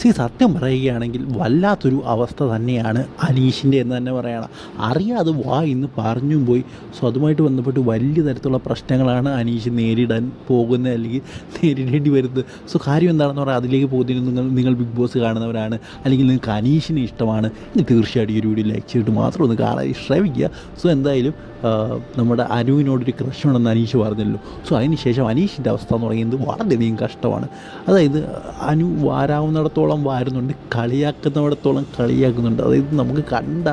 C സത്യം പറയുകയാണെങ്കിൽ വല്ലാത്തൊരു അവസ്ഥ തന്നെയാണ് അനീഷിന്റെ എന്ന് തന്നെ പറയണം. അറിയാതെ വാ ഇന്ന് പറഞ്ഞും പോയി. സോ അതുമായിട്ട് ബന്ധപ്പെട്ട് വലിയ തരത്തിലുള്ള പ്രശ്നങ്ങളാണ് അനീഷ് നേരിടാൻ പോകുന്നത് അല്ലെങ്കിൽ നേരിടേണ്ടി വരുന്നത്. സോ കാര്യം എന്താണെന്ന് പറഞ്ഞാൽ അതിലേക്ക് പോകുന്നതിന് നിങ്ങൾ നിങ്ങൾ ബിഗ് ബോസ് കാണുന്നവരാണ് അല്ലെങ്കിൽ നിങ്ങൾക്ക് അനീഷിനെ ഇഷ്ടമാണ്. എങ്കിൽ തീർച്ചയായിട്ടും ഒരു വീഡിയോ ലൈക്ക് ചെയ്തിട്ട് മാത്രം ഒന്ന് കാണാൻ ശ്രമിക്കുക. സോ എന്തായാലും നമ്മുടെ അനുവിനോടൊരു ക്രഷുണ്ടെന്ന് അനീഷ് പറഞ്ഞല്ലോ. സോ അതിന് ശേഷം അനീഷിന്റെ അവസ്ഥ എന്ന് പറയുന്നത് വളരെയധികം കഷ്ടമാണ്. അതായത് അനു വാരാവുന്നിടത്തോളം വാരുന്നുണ്ട്. കളിയാക്കുന്നിടത്തോളം കളിയാക്കുന്നുണ്ട്. അതായത് നമുക്ക് കണ്ട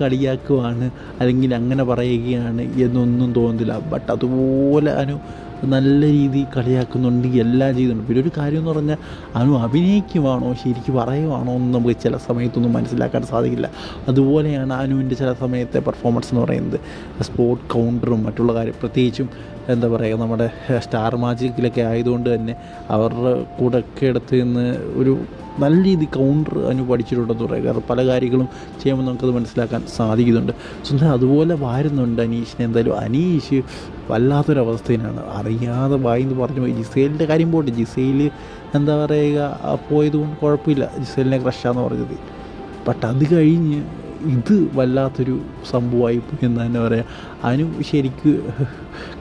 കളിയാക്കുവാണ് അല്ലെങ്കിൽ അങ്ങനെ പറയുകയാണ് എന്നൊന്നും തോന്നുന്നില്ല. ബട്ട് അതുപോലെ അനു നല്ല രീതിയിൽ കളിയാക്കുന്നുണ്ട് എല്ലാം ചെയ്യുന്നുണ്ട്. പിന്നെ ഒരു കാര്യം എന്ന് പറഞ്ഞാൽ അനു അഭിനയിക്കുവാണോ ശരിക്കും പറയുവാണോ എന്ന് നമുക്ക് ചില സമയത്തൊന്നും മനസ്സിലാക്കാൻ സാധിക്കില്ല. അതുപോലെയാണ് അനുവിന്റെ ചില സമയത്തെ പെർഫോമൻസ് എന്ന് പറയുന്നത്. സ്പോർട്ട് കൗണ്ടറും മറ്റുള്ള കാര്യം. പ്രത്യേകിച്ചും എന്താ പറയുക നമ്മുടെ സ്റ്റാർ മാജിക്കിലൊക്കെ ആയതുകൊണ്ട് തന്നെ അവരുടെ കൂടെ ഒക്കെ എടുത്ത് നിന്ന് ഒരു നല്ല രീതി കൗണ്ടർ അനു പഠിച്ചിട്ടുണ്ടെന്ന് പറയുക കാരണം പല കാര്യങ്ങളും ചെയ്യുമ്പോൾ നമുക്കത് മനസ്സിലാക്കാൻ സാധിക്കുന്നുണ്ട്. സ്വന്തം അതുപോലെ വാരുന്നുണ്ട് അനീഷിനെ. എന്തായാലും അനീഷ് വല്ലാത്തൊരവസ്ഥയിലാണ്. അറിയാതെ വായിന്ന് പറഞ്ഞു പോയി. ജിസേലിന്റെ കാര്യം പോട്ടെ. ജിസേൽ എന്താ പറയുക ആ പോയത് കൊണ്ട് കുഴപ്പമില്ല. ജിസേലിനെ ക്രഷാന്ന് പറഞ്ഞത്. ബട്ട് അത് കഴിഞ്ഞ് ഇത് വല്ലാത്തൊരു സംഭവമായി എന്ന് തന്നെ പറയാം. അനു ശരിക്ക്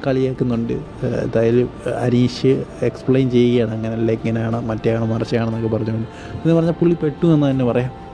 കളിയാക്കുന്നുണ്ട്. എന്തായാലും അനീഷ് എക്സ്പ്ലെയിൻ ചെയ്യുകയാണ്. അങ്ങനെയല്ല ഇങ്ങനെയാണ് മറ്റേയാണ് മറിച്ചാണെന്നൊക്കെ പറഞ്ഞുകൊണ്ട്. എന്ന് പറഞ്ഞാൽ പുള്ളി പെട്ടു എന്ന് തന്നെ പറയാം.